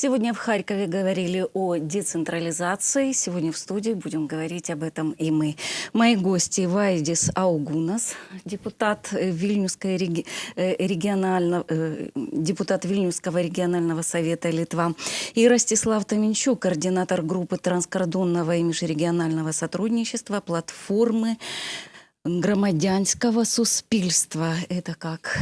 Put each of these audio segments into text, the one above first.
Сегодня в Харькове говорили о децентрализации. Сегодня в студии будем говорить об этом и мы. Мои гости Вайдис Аугунас, депутат э, Вильнюсской реги- э, регионального, э, депутат Вильнюсского регионального совета Литва, и Ростислав Томенчук, координатор группы транскордонного и межрегионального сотрудничества платформы громадянского суспільства. Это как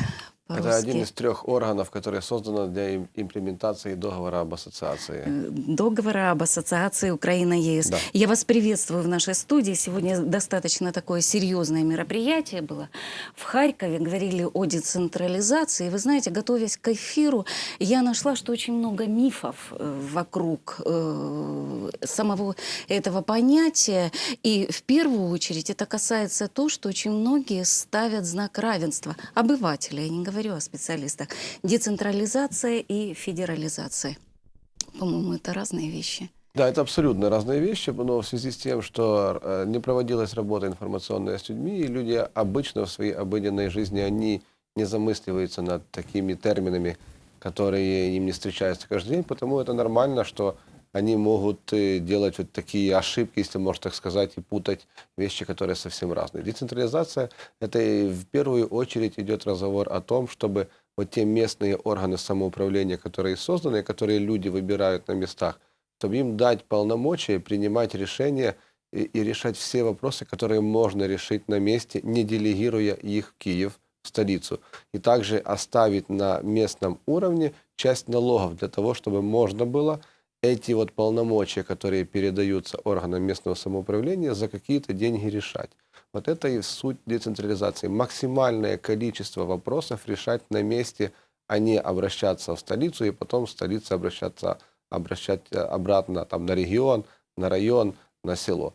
Это один из трех органов, которые созданы для им- имплементации договора об ассоциации. Э, договора об ассоциации Украина-ЕС. Да. Я вас приветствую в нашей студии. Сегодня достаточно такое серьезное мероприятие было. В Харькове говорили о децентрализации. Вы знаете, готовясь к эфиру, я нашла, что очень много мифов э, вокруг э, самого этого понятия. И в первую очередь это касается то, что очень многие ставят знак равенства. Обыватели, я не говорю о специалистах. Децентрализация и федерализация. По-моему, это разные вещи. Да, это абсолютно разные вещи, но в связи с тем, что э, не проводилась работа информационная с людьми, и люди обычно в своей обыденной жизни, они не замысливаются над такими терминами, которые им не встречаются каждый день, потому это нормально, что они могут э, делать вот такие ошибки, если можно так сказать, и путать вещи, которые совсем разные. Децентрализация – это в первую очередь идет разговор о том, чтобы вот те местные органы самоуправления, которые созданы, которые люди выбирают на местах, чтобы им дать полномочия принимать решения и, и решать все вопросы, которые можно решить на месте, не делегируя их в Киев, в столицу. И также оставить на местном уровне часть налогов для того, чтобы можно было эти вот полномочия, которые передаются органам местного самоуправления, за какие-то деньги решать. Вот это и суть децентрализации. Максимальное количество вопросов решать на месте, а не обращаться в столицу и потом в столице обращаться, обращать э, обратно там, на регион, на район, на село.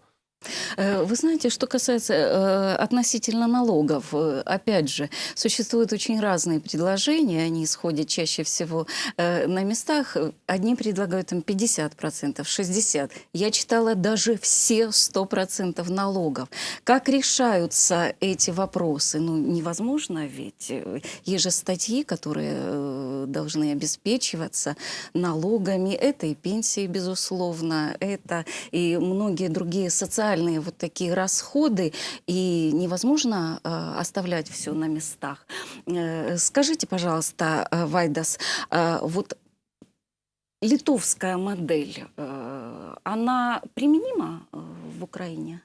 Э, Вы знаете, что касается э, относительно налогов, э, опять же, существуют очень разные предложения, они исходят чаще всего на местах. Одни предлагают там 50%, 60%. Я читала даже все 100% налогов. Как решаются эти вопросы? Ну, невозможно ведь. Есть же статьи, которые должны обеспечиваться налогами. Это и пенсии, безусловно, это и многие другие социальные вот такие расходы, и невозможно э, оставлять все на местах. Э, скажите, пожалуйста, э, Вайдас, э, вот литовская модель, э, она применима э, в Украине?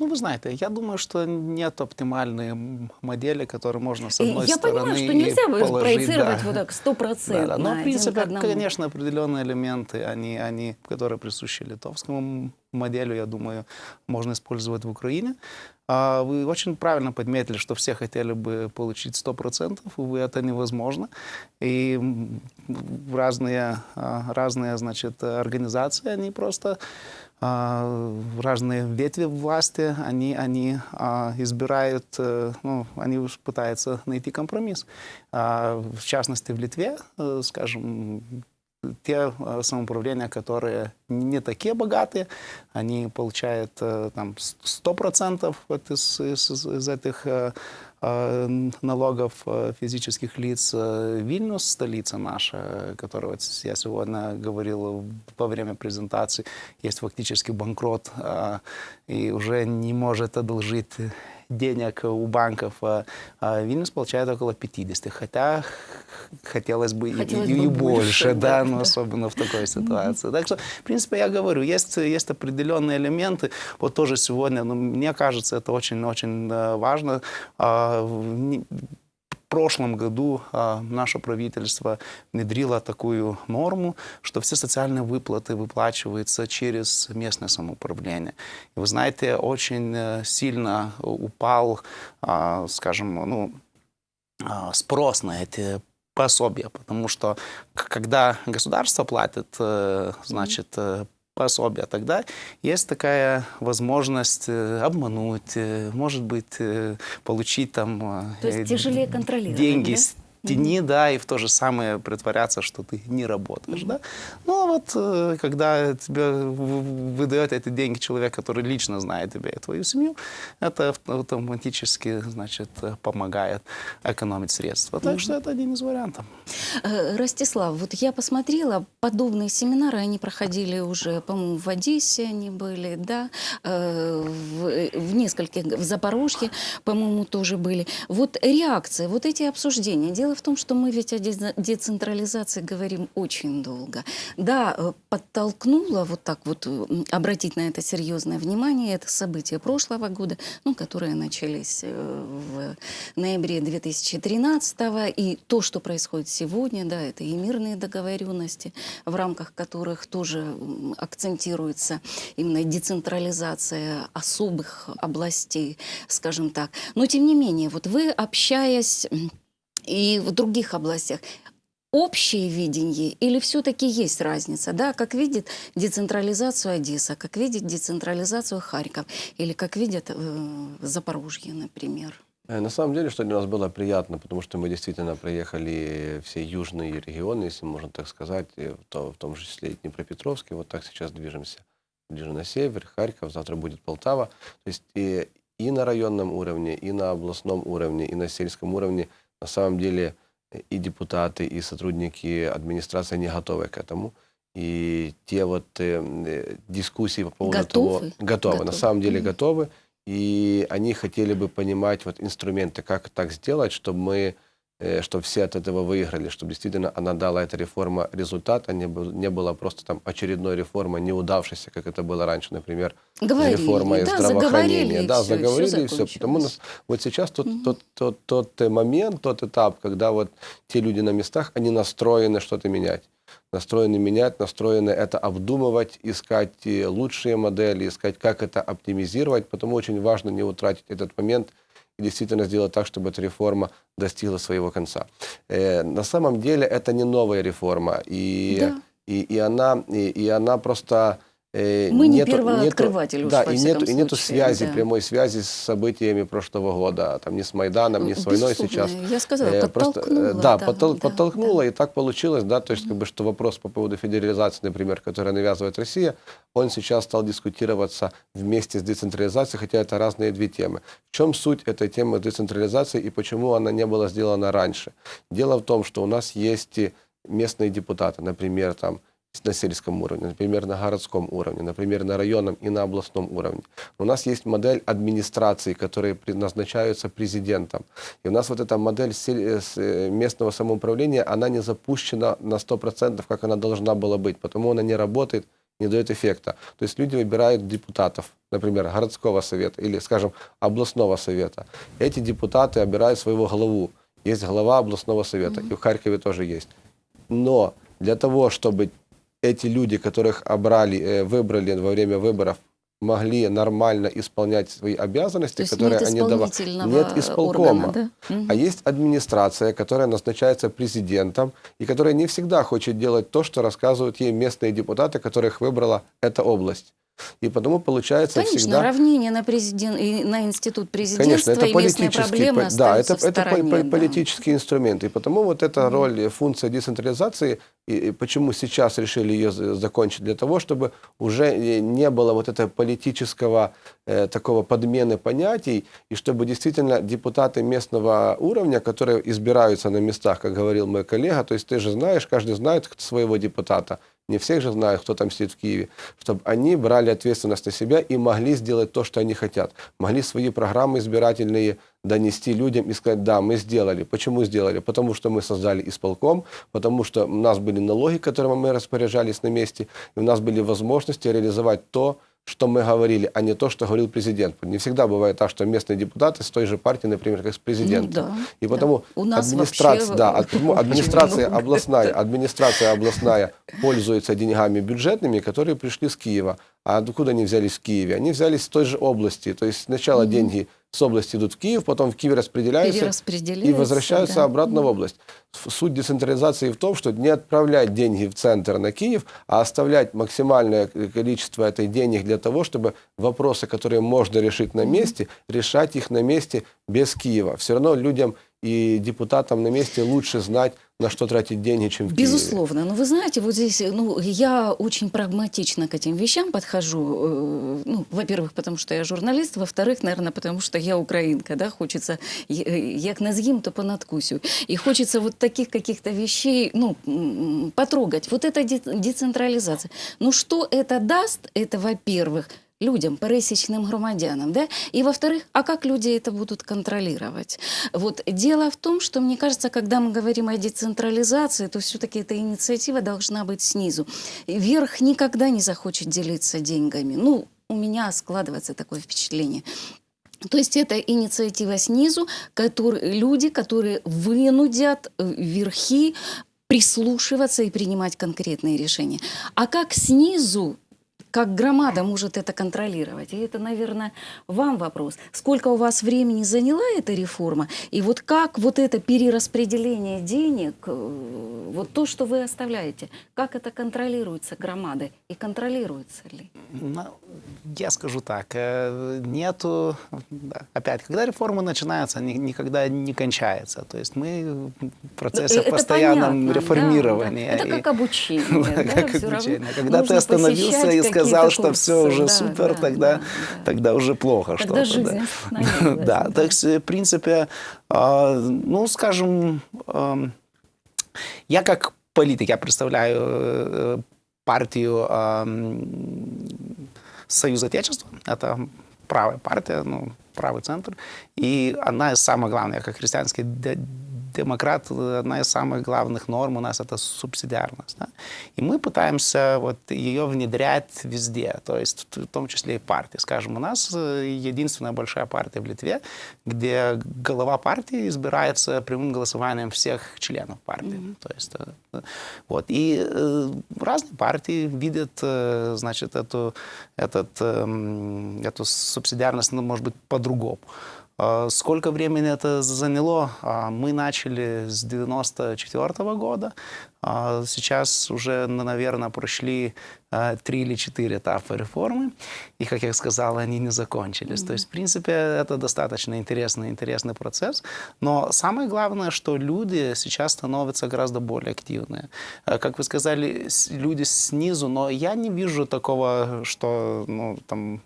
Ну, вы знаете, я думаю, что нет оптимальной модели, которую можно с одной Я стороны понимаю, что нельзя положить, проецировать да. вот так стопроцентно. Да, да. Но, в принципе, конечно, определенные элементы, они, они, которые присущи литовскому м- моделю, я думаю, можно использовать в Украине. А Вы очень правильно подметили, что все хотели бы получить 100%, увы, это невозможно. И разные, а, разные значит, организации, они просто а, разные ветви власти, они, они избирают, э, ну, они пытаются найти компромисс. В частности, в Литве, э, скажем, те э, самоуправления, которые не такие богатые, они получают э, там 100% вот из, из, из этих э, налогов физических лиц. Вильнюс, столица наша, которая вот я сегодня говорил во время презентации, есть фактически банкрот и уже не может одолжить денег у банков. а- а Вильнюс получает около 50, хотя хотелось бы и- Хотелось и, бы и больше, больше, да, да, но особенно в такой ситуации. Так что, в принципе, я говорю, есть, есть определенные элементы. Вот тоже сегодня, ну, мне кажется, это очень-очень важно. Прошлом году а, наше правительство внедрило такую норму, что все социальные выплаты выплачиваются через местное самоуправление. И вы знаете, очень э, сильно упал, а, скажем, ну, а, спрос на эти пособия, потому что когда государство платит, э, значит, э, пособия, тогда есть такая возможность э, обмануть, э, может быть, э, получить там То есть тяжелее контролировать, деньги да? Тени, да, и в то же самое притворяться, что ты не работаешь, да. Но вот э, когда тебе выдает эти деньги человек, который лично знает тебя и твою семью, это авт- автоматически, значит, э, помогает экономить средства. Так что это один из вариантов. Э, Ростислав, вот я посмотрела, подобные семинары, они проходили уже, по-моему, в Одессе они были, да, в, в нескольких, в Запорожье, по-моему, тоже были. Вот реакция, вот эти обсуждения. Дело в том, что мы ведь о децентрализации говорим очень долго. Да, э, подтолкнуло вот так вот м, обратить на это серьезное внимание, это события прошлого года, ну, которые начались э, в ноябре 2013 и то, что происходит сегодня, да, это и мирные договоренности, в рамках которых тоже акцентируется именно децентрализация особых областей, скажем так. Но тем не менее, вот вы, общаясь и в других областях, общее видение или все-таки есть разница, да, как видит децентрализацию Одесса, как видит децентрализацию Харьков или как видят э, Запорожье, например. Э, На самом деле, что для нас было приятно, потому что мы действительно проехали все южные регионы, если можно так сказать, то- в том же числе и Днепропетровский. Вот так сейчас движемся ближе на север, Харьков, завтра будет Полтава. То есть и, и на районном уровне, и на областном уровне, и на сельском уровне на самом деле и депутаты, и сотрудники администрации не готовы к этому. И те вот э, э, дискуссии по поводу того... Готовы? Готовы, на Готовы. самом деле готовы. И они хотели бы понимать вот инструменты, как так сделать, чтобы мы, чтобы все от этого выиграли, чтобы действительно она дала эта реформа результат, а не, не была просто там очередной реформой, неудавшейся, как это было раньше, например, Говорили, реформой да, здравоохранения. заговорили, и да, заговорили, и все. Потому нас, вот сейчас тот, тот, тот, тот э, момент, тот этап, когда вот те люди на местах, они настроены что-то менять. Настроены менять, настроены это обдумывать, искать э, лучшие модели, искать, как это оптимизировать. Потому очень важно не утратить этот момент и действительно сделать так, чтобы эта реформа достигла своего конца. Э, на самом деле это не новая реформа, и, Да. и, и, она, и, и она просто... э, Мы не нету- первооткрыватель уж, да, во и нету, и нету случае, связи, да. прямой связи с событиями прошлого года, там, ни с Майданом, ни с войной Безусловно, сейчас. Я сказала, Э, просто, э, подтолкнула. да, да, подтол- да, подтолкнуло, да. и так получилось, да, то есть, как бы, что вопрос по поводу федерализации, например, который навязывает Россия, он сейчас стал дискутироваться вместе с децентрализацией, хотя это разные две темы. В чем суть этой темы децентрализации и почему она не была сделана раньше? Дело в том, что у нас есть местные депутаты, например, там, на сельском уровне, например, на городском уровне, например, на районном и на областном уровне. У нас есть модель администрации, которые предназначаются президентом. И у нас вот эта модель э, э, местного самоуправления, она не запущена на 100%, как она должна была быть, потому она не работает, не дает эффекта. То есть люди выбирают депутатов, например, городского совета или, скажем, областного совета. Эти депутаты обирают своего главу. Есть глава областного совета, и в Харькове тоже есть. Но для того, чтобы эти люди, которых обрали, э, выбрали во время выборов, могли нормально исполнять свои обязанности, которые нет они давали. Нет исполкома. органа, да? А есть администрация, которая назначается президентом, и которая не всегда хочет делать то, что рассказывают ей местные депутаты, которых выбрала эта область. И потому получается Конечно, всегда... равнение на, президент, и на институт президентства Конечно, это и местные политический, проблемы да, это, это стороне, по- да. политический инструмент. И потому вот эта роль, э, функция децентрализации, и, и почему сейчас решили ее за- закончить, для того, чтобы уже не было вот этого политического э, такого подмены понятий, и чтобы действительно депутаты местного уровня, которые избираются на местах, как говорил мой коллега, то есть ты же знаешь, каждый знает своего депутата, не всех же знают, кто там сидит в Киеве, чтобы они брали ответственность на себя и могли сделать то, что они хотят. Могли свои программы избирательные донести людям и сказать, да, мы сделали. Почему сделали? Потому что мы создали исполком, потому что у нас были налоги, которыми мы распоряжались на месте, и у нас были возможности реализовать то, что мы говорили, а не то, что говорил президент. Не всегда бывает так, что местные депутаты с той же партии, например, как с президентом. Ну да, и да. потому У нас администрация, вообще да, администрация областная, администрация областная пользуется деньгами бюджетными, которые пришли с Киева. А откуда они взялись в Киеве? Они взялись с той же области. То есть сначала деньги с области идут в Киев, потом в Киеве распределяются и возвращаются да. обратно в область. Суть децентрализации в том, что не отправлять деньги в центр на Киев, а оставлять максимальное количество этой денег для того, чтобы вопросы, которые можно решить на месте, решать их на месте без Киева. Все равно людям и депутатам на месте лучше знать на что тратить деньги, чем в Киеве. Безусловно. Но вы знаете, вот здесь, ну, я очень прагматично к этим вещам подхожу. Э, Ну, во-первых, потому что я журналист, во-вторых, наверное, потому что я украинка, да, хочется, як не з'їм, то понадкусю. И хочется вот таких каких-то вещей, ну, потрогать. Вот это де- децентрализация. Ну, что это даст, это, во-первых, людям, пересечным громадянам, да? И во-вторых, а как люди это будут контролировать? Вот дело в том, что мне кажется, когда мы говорим о децентрализации, то все-таки эта инициатива должна быть снизу. Верх никогда не захочет делиться деньгами. Ну, у меня складывается такое впечатление. То есть это инициатива снизу, которые, люди, которые вынудят э, верхи прислушиваться и принимать конкретные решения. А как снизу как громада может это контролировать? И это, наверное, вам вопрос. Сколько у вас времени заняла эта реформа? И вот как вот это перераспределение денег, э, вот то, что вы оставляете, как это контролируется громадой? И контролируется ли? Ну, я скажу так, э, нету, да, опять, когда реформа начинается, ни- никогда не кончается. То есть мы в процессе Э, это постоянном понятно, да, реформирования. да. Это И- как обучение. Да, да, как. Когда ты остановился и сказал, какие-то что все уже Да, супер, да, тогда, да, да. тогда уже плохо Тогда что-то. да. жизнь Да, да. так в принципе, а, ну, скажем, я как политик, я представляю э, партию Союз Отечества, это правая партия, ну, правый центр, и одна из самых главных, я как христианский де- демократ, одна из самых главных норм у нас это субсидиарность. да. И мы пытаемся вот ее внедрять везде, то есть в том числе и партии. Скажем, у нас э, единственная большая партия в Литве, где голова партии избирается прямым голосованием всех членов партии. То есть, э, вот. И э, разные партии видят, э, значит, эту, этот, эм, эту субсидиарность, ну, может быть, по-другому. А Сколько времени это заняло? А, Мы начали с 94 года. А Сейчас уже, наверное, прошли три или четыре этапа реформы. И, как я сказал, они не закончились. То есть, в принципе, это достаточно интересный, интересный процесс. Но самое главное, что люди сейчас становятся гораздо более активные. Как вы сказали, люди снизу, но я не вижу такого, что, ну, там,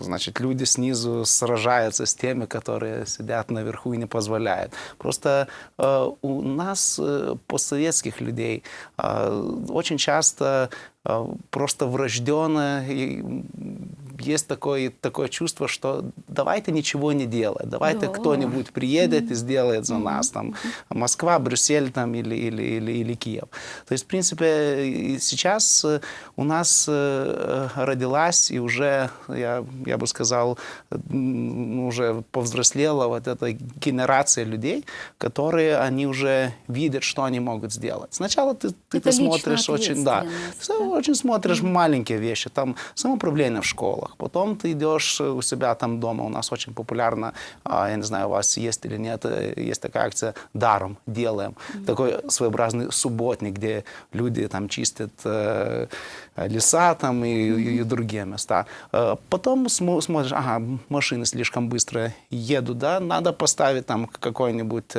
значит, люди снизу сражаются с теми, которые сидят наверху и не позволяют. Просто э, у нас, э, постсоветских людей, э, очень часто просто м, есть такое, такое чувство, что давайте ничего не делать, давайте Да. кто-нибудь приедет и сделает за нас, там, Москва, Брюссель там, или, или, или, или Киев. То есть, в принципе, сейчас э, у нас э, родилась и уже, я, я бы сказал, уже повзрослела вот эта генерация людей, которые они уже видят, что они могут сделать. Сначала ты, ты, Это ты смотришь очень, да, да. очень смотришь маленькие вещи, там самоуправление в школах, потом ты идешь э, у себя там дома, у нас очень популярно, а, я не знаю, у вас есть или нет, э, есть такая акция «Даром делаем», такой своеобразный субботник, где люди там чистят э, леса там и, и- и другие места. Потом смо- смотришь, ага, машины слишком быстро едут, да, надо поставить там какой-нибудь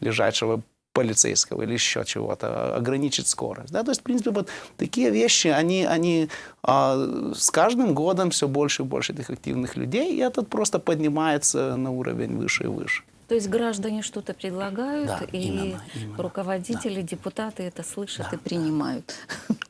лежачего полицейского или еще чего-то, ограничить скорость. Да? То есть, в принципе, вот такие вещи, они, они а, с каждым годом все больше и больше этих активных людей, и этот просто поднимается на уровень выше и выше. То есть граждане что-то предлагают, Да, и именно, именно. руководители, депутаты это слышат и принимают.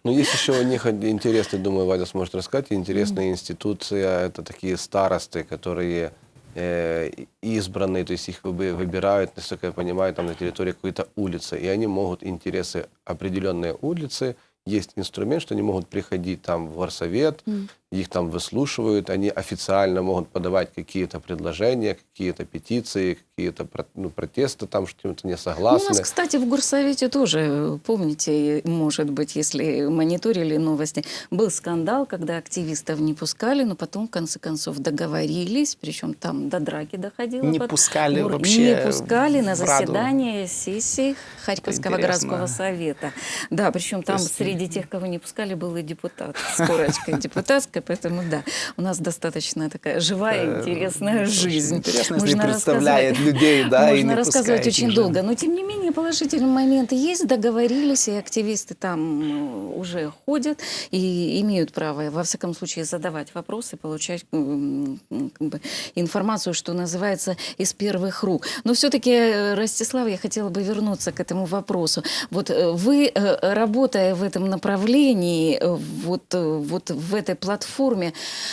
Но есть еще у них интересный, думаю, Ваня сможет рассказать, интересная институция, это такие старосты, которые э, избранные, то есть их вы- выбирают, насколько я понимаю, там на территории какой-то улицы, и они могут интересы определенной улицы, есть инструмент, что они могут приходить там в горсовет, их там выслушивают, они официально могут подавать какие-то предложения, какие-то петиции, какие-то ну, протесты там, что чем-то не Ну, у согласны. нас, кстати, в Горсовете тоже, помните, может быть, если мониторили новости, был скандал, когда активистов не пускали, но потом, в конце концов, договорились, причем там до драки доходило. Не под- пускали Гор- вообще Не пускали на в Раду. заседание сессии Харьковского городского совета. Да, причем там есть- среди тех, кого не пускали, был и депутат с корочкой депутатской. Леночка, поэтому да, у нас достаточно такая живая, Э, интересная жизнь. Интересно, Можно представляет людей, да, и Можно не рассказывать очень долго, но тем не менее положительные моменты есть, договорились, и активисты там э, уже ходят и имеют право, во всяком случае, задавать вопросы, получать как бы, информацию, что называется, из первых рук. Но все-таки, Ростислав, я хотела бы вернуться к этому вопросу. Вот э, вы, э, работая в этом направлении, э, вот, э, вот в этой платформе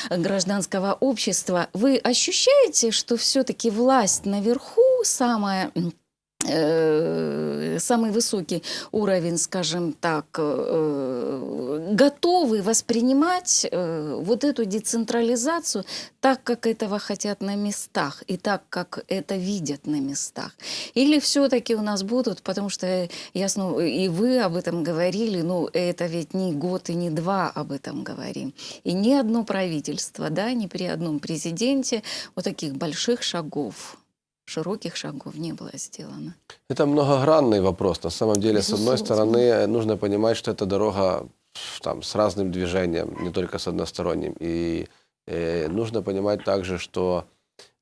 гражданского общества, вы ощущаете, что все-таки власть наверху самая самый высокий уровень, скажем так, э, готовы воспринимать э, вот эту децентрализацию так, как этого хотят на местах и так, как это видят на местах. Или все-таки у нас будут, потому что ясно, и вы об этом говорили, ну это ведь не год и не два об этом говорим. И ни одно правительство, да, ни при одном президенте вот таких больших шагов, широких шагов не было сделано. Это многогранный вопрос. На самом деле, с одной стороны, нужно понимать, что это дорога там, с разным движением, не только с односторонним. И э, нужно понимать также, что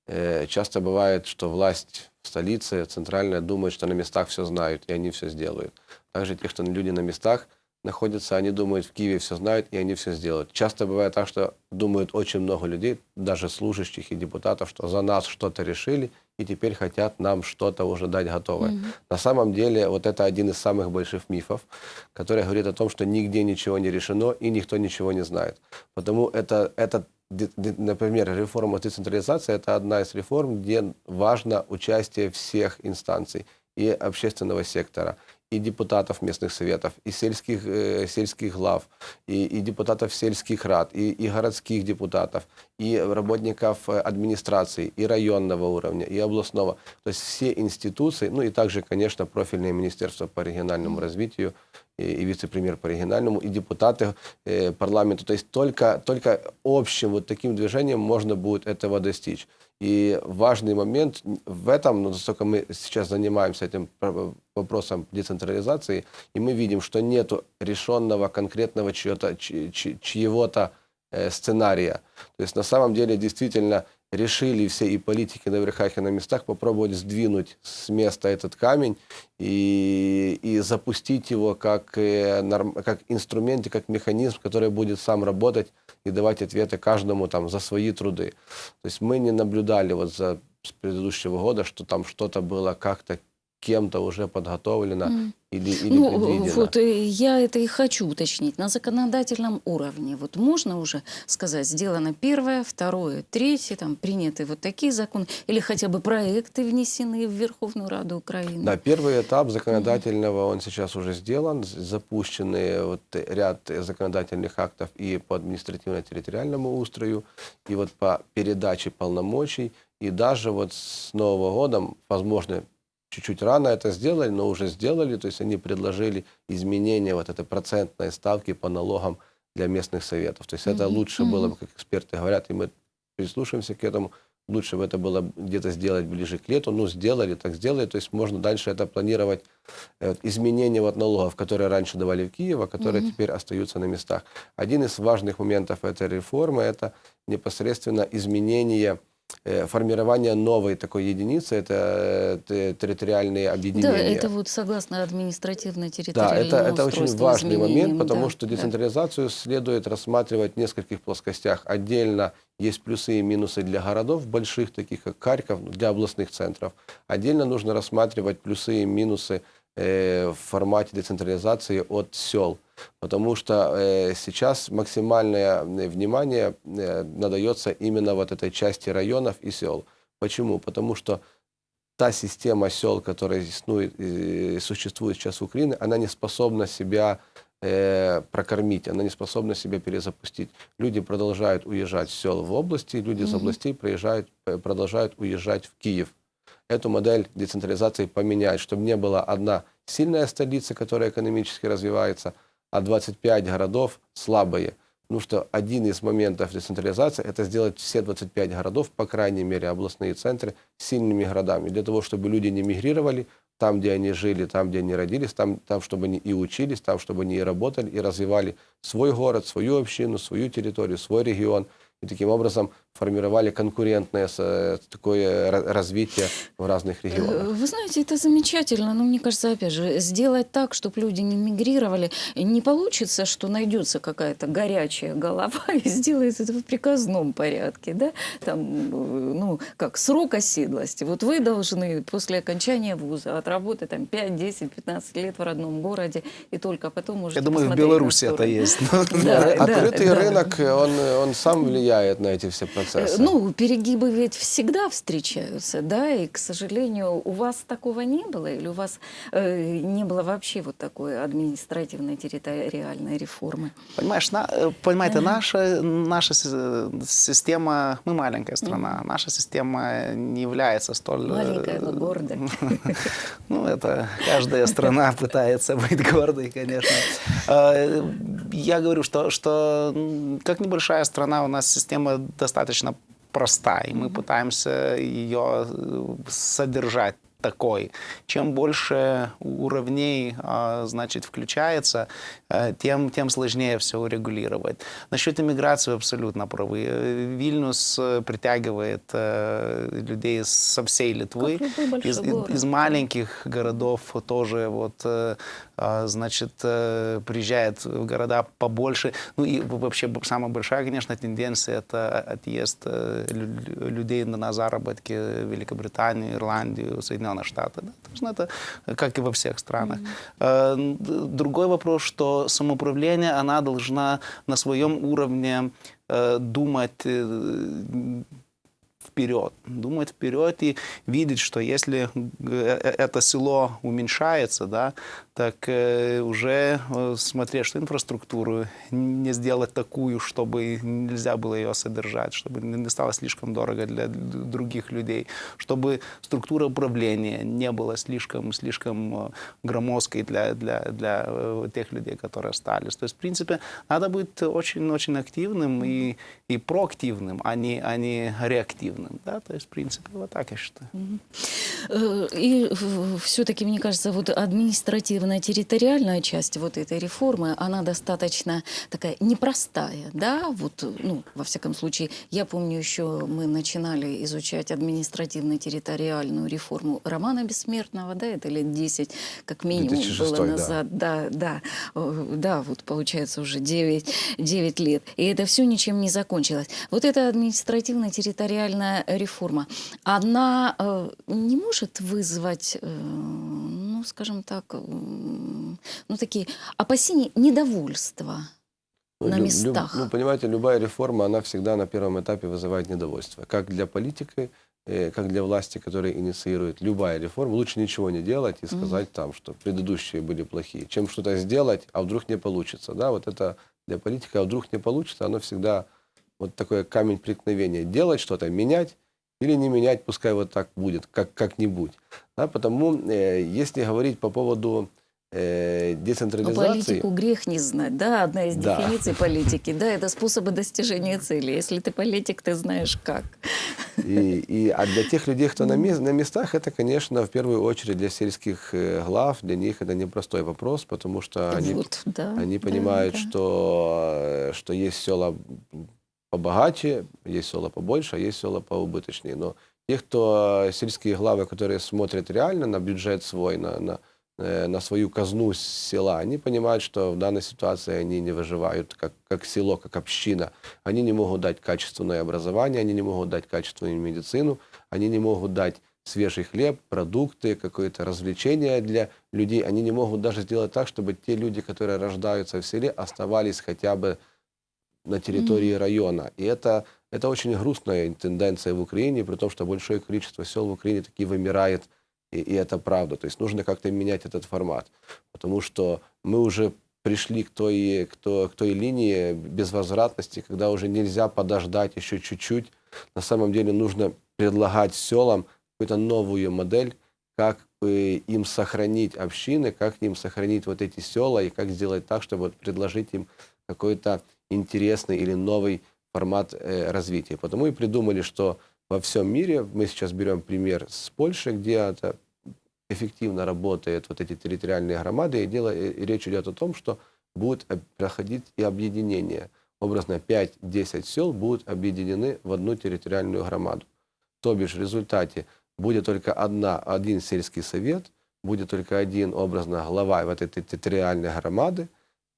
э, часто бывает, что власть в столице, центральная, думает, что на местах все знают, и они все сделают. Также те, что люди на местах находятся, они думают, в Киеве все знают, и они все сделают. Часто бывает так, что думают очень много людей, даже служащих и депутатов, что за нас что-то решили, и теперь хотят нам что-то уже дать готовое. На самом деле, вот это один из самых больших мифов, который говорит о том, что нигде ничего не решено и никто ничего не знает. Потому это, это например, реформа децентрализации – это одна из реформ, где важно участие всех инстанций и общественного сектора, и депутатов местных советов, и сельских, э, сельских глав, и, и депутатов сельских рад, и, и городских депутатов, и работников э, администрации, и районного уровня, и областного. То есть все институции, ну и также, конечно, профильные министерства по региональному развитию, и, и вице-премьер по региональному, и депутаты э, парламента. То есть только, только общим вот таким движением можно будет этого достичь. И важный момент в этом, ну, насколько мы сейчас занимаемся этим про- вопросом децентрализации, и мы видим, что нет решенного конкретного чьего-то, чь- чь- чьего-то э, сценария. То есть на самом деле действительно решили все и политики на верхах и на местах попробовать сдвинуть с места этот камень и, и запустить его как, э, как инструмент как механизм, который будет сам работать и давать ответы каждому там за свои труды. То есть мы не наблюдали вот за с предыдущего года, что там что-то было как-то кем-то уже подготовлено Мгм. или, или Ну, предвидено. вот э, я это и хочу уточнить. На законодательном уровне вот можно уже сказать, сделано первое, второе, третье, там приняты вот такие законы, или хотя бы проекты внесены в Верховную Раду Украины? Да, первый этап законодательного, он сейчас уже сделан, запущены вот ряд законодательных актов и по административно-территориальному устрою, и вот по передаче полномочий, и даже вот с Нового года, возможно, чуть-чуть рано это сделали, но уже сделали, то есть они предложили изменение вот этой процентной ставки по налогам для местных советов. То есть это Мгм, лучше было мгм. бы, как эксперты говорят, и мы прислушаемся к этому, лучше бы это было где-то сделать ближе к лету, ну, сделали, так сделали, то есть можно дальше это планировать, э, вот изменения вот налогов, которые раньше давали в Киев, а которые теперь остаются на местах. Один из важных моментов этой реформы – это непосредственно изменение формирование новой такой единицы, это э, те- территориальные Да, объединения. это вот согласно Да, административно-территориальному это, это очень важный момент, потому да, что да. децентрализацию следует рассматривать в нескольких плоскостях. Отдельно есть плюсы и минусы для городов больших, таких как Харьков, ну, для областных центров. Отдельно нужно рассматривать плюсы и минусы э, в формате децентрализации от сел. Потому что э, сейчас максимальное э, внимание э, надается именно вот этой части районов и сел. Почему? Потому что та система сел, которая существует, э, существует сейчас в Украине, она не способна себя э, прокормить, она не способна себя перезапустить. Люди продолжают уезжать с сел в области, люди из областей приезжают, э, продолжают уезжать в Киев. Эту модель децентрализации поменять, чтобы не была одна сильная столица, которая экономически развивается, а 25 городов слабые. Ну что один из моментов децентрализации – это сделать все 25 городов, по крайней мере областные центры, сильными городами. Для того, чтобы люди не мигрировали, там, где они жили, там, где они родились, там, там, чтобы они и учились, там, чтобы они и работали, и развивали свой город, свою общину, свою территорию, свой регион. И таким образом формировали конкурентное с- такое ра- развитие в разных Э, регионах. Вы знаете, это замечательно, но мне кажется, опять же, сделать так, чтобы люди не мигрировали, не получится, что найдется какая-то горячая голова и сделает это в приказном порядке, да, там, э, ну, как срок оседлости. Вот вы должны после окончания вуза отработать там 5, 10, 15 лет в родном городе, и только потом можете Я думаю, в Беларуси это есть. Открытый рынок, он, он сам влияет на эти все Э, процессы. Ну, перегибы ведь всегда встречаются, да, и, к сожалению, у вас такого не было, или у вас э, не было вообще вот такой административной территориальной реформы? Понимаешь, на, э, понимаете, наша, наша си- система, мы маленькая страна, наша система не является столь... э, Маленькая, но гордая. Ну, это каждая страна пытается быть гордой, конечно. Э, Я говорю, что, что как небольшая страна, у нас система достаточно проста, и мы пытаемся ее э, содержать такой. Чем больше уровней, а, значит, включается, э, тем, тем сложнее все урегулировать. Насчет иммиграции абсолютно правы. Э, Вильнюс э, притягивает людей со всей Литвы, из, город, из маленьких городов тоже вот, а, значит, приезжает в города побольше. Ну и вообще самая большая, конечно, тенденция это отъезд лю- людей на заработки в Великобританию, Ирландию, Соединенные Штаты. Да? То есть, ну, это как и во всех странах. Э, д- Другой вопрос, что самоуправление, она должна на своем уровне э, думать э, вперед, думать вперед и видеть, что если э, э, это село уменьшается, да, так э, уже смотреть, что инфраструктуру не сделать такую, чтобы нельзя было ее содержать, чтобы не стало слишком дорого для других людей, чтобы структура управления не была слишком, слишком громоздкой для, для, для тех людей, которые остались. То есть, в принципе, надо быть очень-очень активным и, и проактивным, а не, а не реактивным. Да? То есть, в принципе, вот так я считаю. Э, И все-таки, мне кажется, вот административная территориальная часть вот этой реформы, она достаточно такая непростая, да, вот, ну, во всяком случае, я помню еще, мы начинали изучать административно-территориальную реформу Романа Бессмертного, да, это лет 10, как минимум 2006, было да. назад, да, да, Э, да, вот получается уже 9, 9 лет, и это все ничем не закончилось. Вот эта административно-территориальная реформа, она э, не может вызвать, э, ну, скажем так, м, ну, такие опасения, недовольства Ну, на местах. ну, понимаете, любая реформа, она всегда на первом этапе вызывает недовольство. Как для политики, э, как для власти, которая инициирует любая реформа, лучше ничего не делать и сказать там, что предыдущие были плохие, чем что-то сделать, а вдруг не получится. Да, вот это для политика, а вдруг не получится, оно всегда вот такой камень преткновения. Делать что-то, менять или не менять, пускай вот так будет, как, как-нибудь. Да, потому, э, если говорить по поводу э, Но децентрализации... политику грех не знать, да, одна из Да. дефиниций политики, да, это способы достижения цели. Если ты политик, ты знаешь как. И, и, а для тех людей, кто на, мес- на местах, это, конечно, в первую очередь для сельских э, глав, для них это непростой вопрос, потому что они, вот, да, они да, понимают, да. Что, э, что есть села побогаче, есть села побольше, а есть села поубыточнее. Но те, кто э, сельские главы, которые смотрят реально на бюджет свой, на, на, э, на свою казну села, они понимают, что в данной ситуации они не выживают как, как село, как община. Они не могут дать качественное образование, они не могут дать качественную медицину, они не могут дать свежий хлеб, продукты, какое-то развлечение для людей. Они не могут даже сделать так, чтобы те люди, которые рождаются в селе, оставались хотя бы на территории района. И это, это очень грустная тенденция в Украине, при том, что большое количество сел в Украине таки вымирает, и, и это правда. То есть нужно как-то менять этот формат, потому что мы уже пришли к той, к той, к той линии безвозвратности, когда уже нельзя подождать еще чуть-чуть. На самом деле нужно предлагать селам какую-то новую модель, как э, им сохранить общины, как им сохранить вот эти села, и как сделать так, чтобы вот предложить им какой-то интересный или новый формат э, развития. Потому и придумали, что во всем мире, мы сейчас берем пример с Польши, где это эффективно работают вот эти территориальные громады, и, дело, и речь идет о том, что будет проходить и объединение. Образно 5-10 сел будут объединены в одну территориальную громаду. То бишь в результате будет только одна, один сельский совет, будет только один, образно, глава вот этой территориальной громады,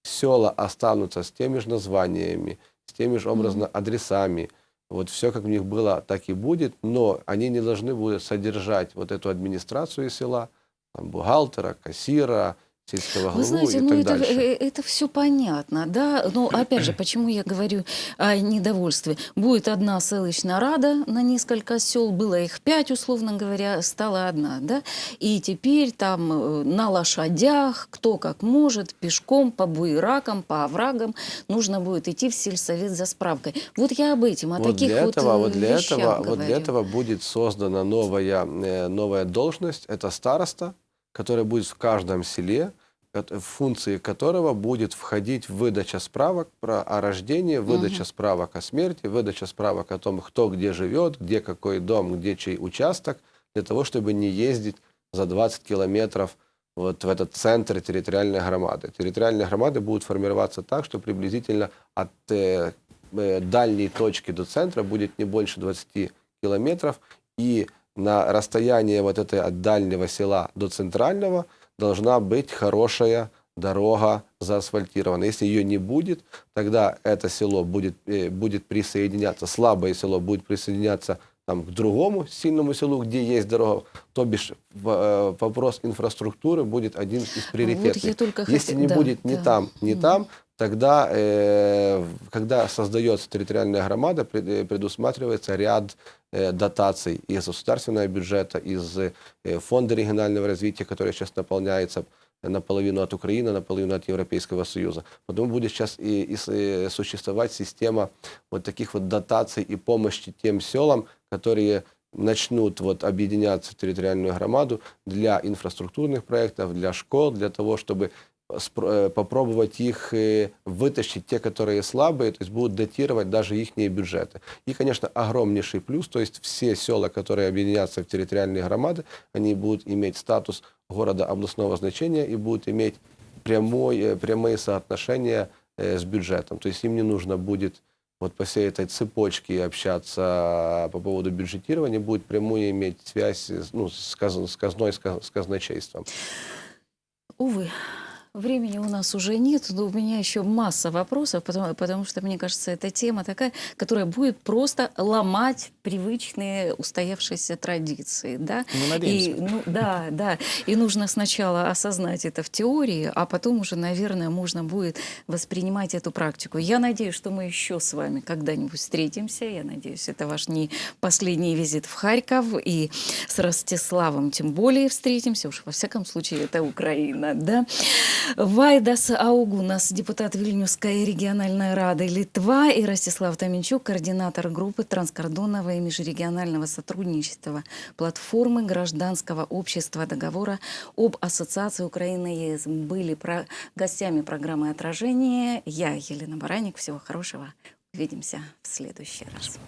села останутся с теми же названиями, с теми же, образно, адресами. Вот все, как у них было, так и будет, но они не должны будут содержать вот эту администрацию села, там, бухгалтера, кассира, сельского главу Вы знаете, и ну так это, дальше. э, это все понятно, да. Но опять же, почему я говорю о недовольстве? Будет одна селищная рада на несколько сел, было их пять, условно говоря, стала одна, да. И теперь там э, на лошадях, кто как может, пешком, по буеракам, по оврагам, нужно будет идти в сельсовет за справкой. Вот я об этом, о вот таких для вот этого, э, вот для этого, вот для говорю. этого будет создана новая, новая должность, это староста, которая будет в каждом селе, в функции которого будет входить выдача справок про, о рождении, выдача справок о смерти, выдача справок о том, кто где живет, где какой дом, где чей участок, для того, чтобы не ездить за 20 километров вот в этот центр территориальной громады. Территориальные громады будут формироваться так, что приблизительно от э, э, дальней точки до центра будет не больше 20 километров, и на расстоянии вот этой от дальнего села до центрального должна быть хорошая дорога заасфальтирована. Если ее не будет, тогда это село будет, э, будет присоединяться, слабое село будет присоединяться там, к другому сильному селу, где есть дорога. То бишь э, вопрос инфраструктуры будет один из приоритетных. я только Если хотя- не да, будет ни да. там, ни Мгм. там, тогда, э, когда создается территориальная громада, э, предусматривается ряд э, дотаций из государственного бюджета, из фонда регионального развития, который сейчас наполняется наполовину от Украины, наполовину от Европейского Союза. Потом будет сейчас и, и существовать система вот таких вот дотаций и помощи тем селам, которые начнут вот объединяться в территориальную громаду для инфраструктурных проектов, для школ, для того, чтобы попробовать их э, вытащить, те, которые слабые, то есть будут датировать даже их бюджеты. И, конечно, огромнейший плюс, то есть все села, которые объединятся в территориальные громады, они будут иметь статус города областного значения и будут иметь прямой, э, прямые соотношения э, с бюджетом. То есть им не нужно будет вот по всей этой цепочке общаться по поводу бюджетирования, будет прямую иметь связь ну, с, с казной, с каз- с казначейством. Увы, времени у нас уже нет, но у меня еще масса вопросов, потому, потому что, мне кажется, эта тема такая, которая будет просто ломать привычные устоявшиеся традиции. Да? Мы надеемся. И, ну, да, да. И нужно сначала осознать это в теории, а потом уже, наверное, можно будет воспринимать эту практику. Я надеюсь, что мы еще с вами когда-нибудь встретимся. Я надеюсь, это ваш не последний визит в Харьков. И с Ростиславом тем более встретимся. Уж во всяком случае, это Украина, да? Вайдас Аугунас, депутат Вильнюсской региональной рады Литва, и Ростислав Томенчук, координатор группы транскордонного и межрегионального сотрудничества платформы гражданского общества договора об ассоциации Украины и ЕС были про... гостями программы «Отражение». Я, Елена Бараник. Всего хорошего. Увидимся в следующий раз.